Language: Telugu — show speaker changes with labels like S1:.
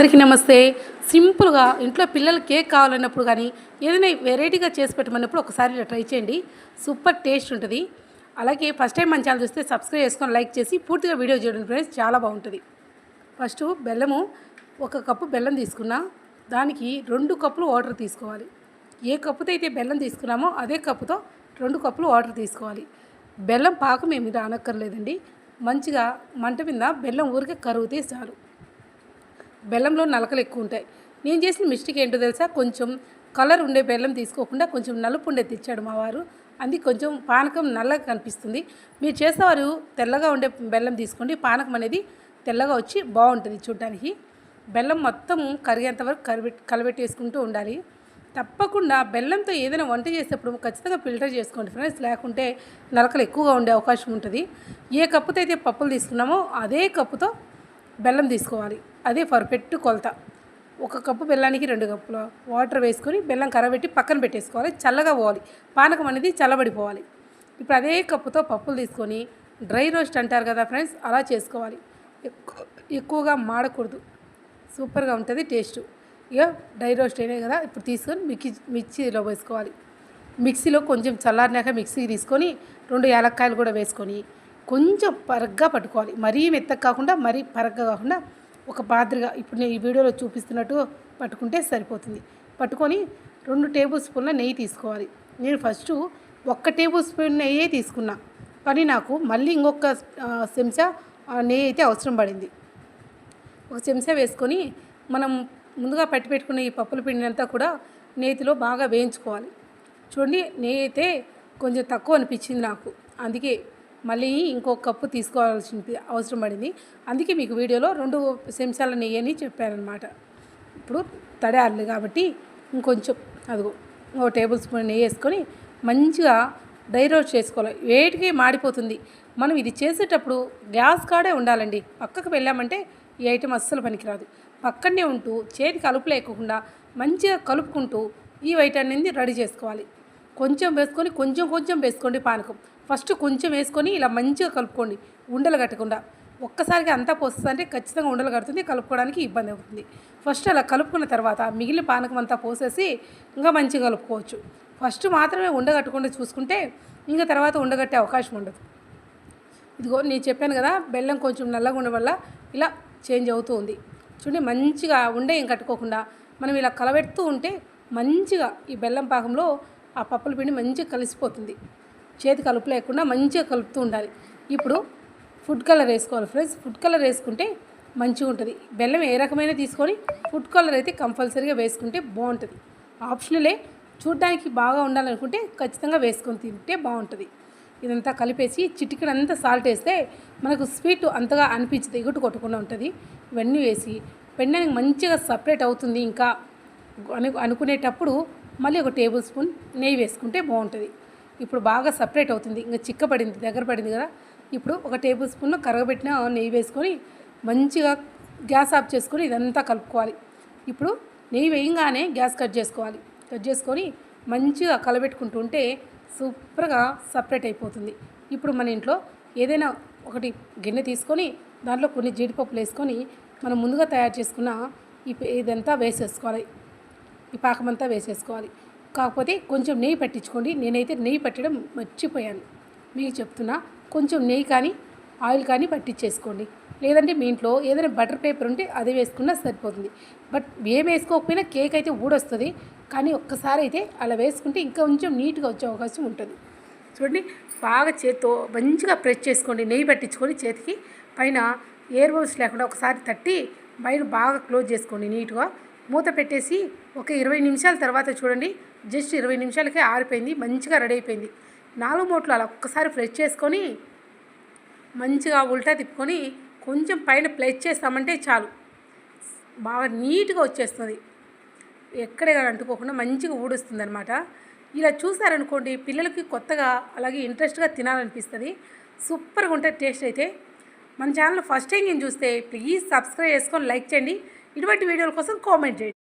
S1: అందరికీ నమస్తే. సింపుల్గా ఇంట్లో పిల్లలు కేక్ కావాలన్నప్పుడు కానీ ఏదైనా వెరైటీగా చేసి పెట్టమన్నప్పుడు ఒకసారి ఇలా ట్రై చేయండి. సూపర్ టేస్ట్ ఉంటుంది. అలాగే ఫస్ట్ టైం మన ఛానల్ చూస్తే సబ్స్క్రైబ్ చేసుకొని లైక్ చేసి పూర్తిగా వీడియో చూడండి ఫ్రెండ్స్ చాలా బాగుంటుంది. ఫస్ట్ బెల్లము ఒక కప్పు బెల్లం తీసుకున్నా దానికి రెండు కప్పులు వాటర్ తీసుకోవాలి. ఏ కప్పుతో అయితే బెల్లం తీసుకున్నామో అదే కప్పుతో రెండు కప్పులు వాటర్ తీసుకోవాలి. బెల్లం పాకం ఏమి రానక్కర్లేదండి. మంచిగా మంట మీద బెల్లం ఊరికే కరుగుతే చాలు. బెల్లంలో నలకలు ఎక్కువ ఉంటాయి. నేను చేసిన మిస్టేక్ ఏంటో తెలుసా? కొంచెం కలర్ ఉండే బెల్లం తీసుకోకుండా కొంచెం నలుపు ఉండే తెచ్చాడు మా వారు. అది కొంచెం పానకం నల్లగా కనిపిస్తుంది. మీరు చేసేవారు తెల్లగా ఉండే బెల్లం తీసుకోండి. పానకం అనేది తెల్లగా వచ్చి బాగుంటుంది చూడడానికి. బెల్లం మొత్తం కరిగేంత వరకు కరిబెట్ కలబెట్టేసుకుంటూ ఉండాలి. తప్పకుండా బెల్లంతో ఏదైనా వంట చేసేటప్పుడు ఖచ్చితంగా ఫిల్టర్ చేసుకోండి ఫ్రెండ్స్. లేకుంటే నలకలు ఎక్కువగా ఉండే అవకాశం ఉంటుంది. ఏ కప్పుతో అయితే పప్పులు తీసుకున్నామో అదే కప్పుతో బెల్లం తీసుకోవాలి. అదే పర్ఫెక్ట్ కొలత. ఒక కప్పు బెల్లానికి రెండు కప్పుల వాటర్ వేసుకొని బెల్లం కరబెట్టి పక్కన పెట్టేసుకోవాలి. చల్లగా పోవాలి. పానకం అనేది చల్లబడిపోవాలి. ఇప్పుడు అదే కప్పుతో పప్పులు తీసుకొని డ్రై రోస్ట్ అంటారు కదా ఫ్రెండ్స్ అలా చేసుకోవాలి. ఎక్కువగా మాడకూడదు. సూపర్గా ఉంటుంది టేస్ట్. ఇక డ్రై రోస్ట్ అయినాయి కదా ఇప్పుడు తీసుకొని మిక్సీ మిక్సీలో వేసుకోవాలి. మిక్సీలో కొంచెం చల్లారినాక మిక్సీ తీసుకొని రెండు యాలక్కాయలు కూడా వేసుకొని కొంచెం పరగ్గా పట్టుకోవాలి. మరీ మెత్తగా కాకుండా మరీ పరగ్గా కాకుండా ఒక పాత్రగా. ఇప్పుడు నేను ఈ వీడియోలో చూపిస్తున్నట్టు పట్టుకుంటే సరిపోతుంది. పట్టుకొని రెండు టేబుల్ స్పూన్ల నెయ్యి తీసుకోవాలి. నేను ఫస్ట్ ఒక్క టేబుల్ స్పూన్ నెయ్యే తీసుకున్నా. కానీ నాకు మళ్ళీ ఇంకొక చెంచా ఆ, నెయ్యి అయితే అవసరం పడింది. ఒక చెంచా వేసుకొని మనం ముందుగా పట్టి పెట్టుకున్న ఈ పప్పుల పిండి అంతా కూడా నేతిలో బాగా వేయించుకోవాలి. చూడండి నెయ్యి అయితే కొంచెం తక్కువ అనిపించింది నాకు. అందుకే మళ్ళీ ఇంకొక కప్పు తీసుకోవాల్సింది అవసరం పడింది అందుకే మీకు వీడియోలో రెండు చెంచాల నెయ్యని చెప్పానమాట ఇప్పుడు తడాలి కాబట్టి ఇంకొంచెం అదిగో ఓ టేబుల్ స్పూన్ నెయ్యి వేసుకొని మంచిగా డ్రై రోస్ట్ చేసుకోవాలి. వేటికి మాడిపోతుంది. మనం ఇది చేసేటప్పుడు గ్యాస్ కాడే ఉండాలండి. పక్కకు వెళ్ళామంటే ఈ ఐటెం అస్సలు పనికిరాదు. పక్కనే ఉంటూ చేతికి అలుపు లేకుండా మంచిగా కలుపుకుంటూ ఈ వైటాన్ని రెడీ చేసుకోవాలి. కొంచెం వేసుకొని కొంచెం కొంచెం వేసుకోండి పానకం. ఫస్ట్ కొంచెం వేసుకొని ఇలా మంచిగా కలుపుకోండి ఉండలు కట్టకుండా. ఒక్కసారిగా అంతా పోస్తుందంటే ఖచ్చితంగా ఉండలు కడుతుంది కలుపుకోవడానికి ఇబ్బంది అవుతుంది. ఫస్ట్ అలా కలుపుకున్న తర్వాత మిగిలిన పానకం అంతా పోసేసి ఇంకా మంచిగా కలుపుకోవచ్చు. ఫస్ట్ మాత్రమే ఉండగట్టకుండా చూసుకుంటే ఇంకా తర్వాత ఉండగట్టే అవకాశం ఉండదు. ఇదిగో నేను చెప్పాను కదా బెల్లం కొంచెం నల్లగా ఉండడం వల్ల ఇలా చేంజ్ అవుతూ ఉంది. చూడండి మంచిగా ఉండే ఏం కట్టుకోకుండా మనం ఇలా కలబెడుతూ ఉంటే మంచిగా ఈ బెల్లం పాకంలో ఆ పప్పుల పిండి మంచిగా కలిసిపోతుంది. చేతి కలుపు లేకుండా మంచిగా కలుపుతూ ఉండాలి. ఇప్పుడు ఫుడ్ కలర్ వేసుకోవాలి ఫ్రెండ్స్ ఫుడ్ కలర్ వేసుకుంటే మంచిగా ఉంటుంది. బెల్లం ఏ రకమైన తీసుకొని ఫుడ్ కలర్ అయితే కంపల్సరీగా వేసుకుంటే బాగుంటుంది. ఆప్షనలే చూడడానికి బాగా ఉండాలనుకుంటే ఖచ్చితంగా వేసుకొని తింటే బాగుంటుంది. ఇదంతా కలిపేసి చిటికెడంతా సాల్ట్ వేస్తే మనకు స్వీట్ అంతగా అనిపించదు. ఎగుటు కొట్టకుండా ఉంటుంది. ఇవన్నీ వేసి పెండానికి మంచిగా సపరేట్ అవుతుంది. ఇంకా అను అనుకునేటప్పుడు మళ్ళీ ఒక టేబుల్ స్పూన్ నెయ్యి వేసుకుంటే బాగుంటుంది. ఇప్పుడు బాగా సపరేట్ అవుతుంది. ఇంకా చిక్కపడింది దగ్గర పడింది కదా. ఇప్పుడు ఒక టేబుల్ స్పూన్ కరగబెట్టిన నెయ్యి వేసుకొని మంచిగా గ్యాస్ ఆఫ్ చేసుకొని ఇదంతా కలుపుకోవాలి. ఇప్పుడు నెయ్యి వేయంగానే గ్యాస్ కట్ చేసుకోవాలి. కట్ చేసుకొని మంచిగా కలబెట్టుకుంటుంటే సూపర్గా సపరేట్ అయిపోతుంది. ఇప్పుడు మన ఇంట్లో ఏదైనా ఒకటి గిన్నె తీసుకొని దాంట్లో కొన్ని జీడిపప్పులు వేసుకొని మనం ముందుగా తయారు చేసుకున్న ఇదంతా వేసేసుకోవాలి. ఈ పాకమంతా వేసేసుకోవాలి. కాకపోతే కొంచెం నెయ్యి పట్టించుకోండి. నేనైతే నెయ్యి పట్టడం మర్చిపోయాను. మీకు చెప్తున్నా కొంచెం నెయ్యి కానీ ఆయిల్ కానీ పట్టించేసుకోండి. లేదంటే మీ ఇంట్లో ఏదైనా బటర్ పేపర్ ఉంటే అది వేసుకున్నా సరిపోతుంది. బట్ ఏం వేసుకోకపోయినా కేక్ అయితే ఊడొస్తుంది. కానీ ఒక్కసారి అయితే అలా వేసుకుంటే ఇంకా కొంచెం నీట్గా వచ్చే అవకాశం ఉంటుంది. చూడండి బాగా చేత్తో మంచిగా ప్రెస్ చేసుకోండి. నెయ్యి పట్టించుకొని చేతికి. పైన ఎయిర్ బౌల్స్ లేకుండా ఒకసారి తట్టి బయట బాగా క్లోజ్ చేసుకోండి నీట్గా. మూత పెట్టేసి ఒక ఇరవై నిమిషాల తర్వాత చూడండి జస్ట్ ఇరవై నిమిషాలకే ఆరిపోయింది మంచిగా రెడీ అయిపోయింది. నాలుగు మూట్లు అలా ఒక్కసారి ఫ్రెష్ చేసుకొని మంచిగా ఉల్టా తిప్పుకొని కొంచెం పైన ప్లేస్ చేస్తామంటే చాలు. బాగా నీట్గా వచ్చేస్తుంది. ఎక్కడే కానీ అంటుకోకుండా మంచిగా ఊడుస్తుంది అనమాట ఇలా చూసారనుకోండి పిల్లలకి కొత్తగా అలాగే ఇంట్రెస్ట్గా తినాలనిపిస్తుంది. సూపర్గా ఉంటుంది టేస్ట్ అయితే. మన ఛానల్ ఫస్ట్ టైం నేను చూస్తే ప్లీజ్ సబ్స్క్రైబ్ చేసుకొని లైక్ చేయండి. ఇటువంటి వీడియోల కోసం కామెంట్ చేయండి.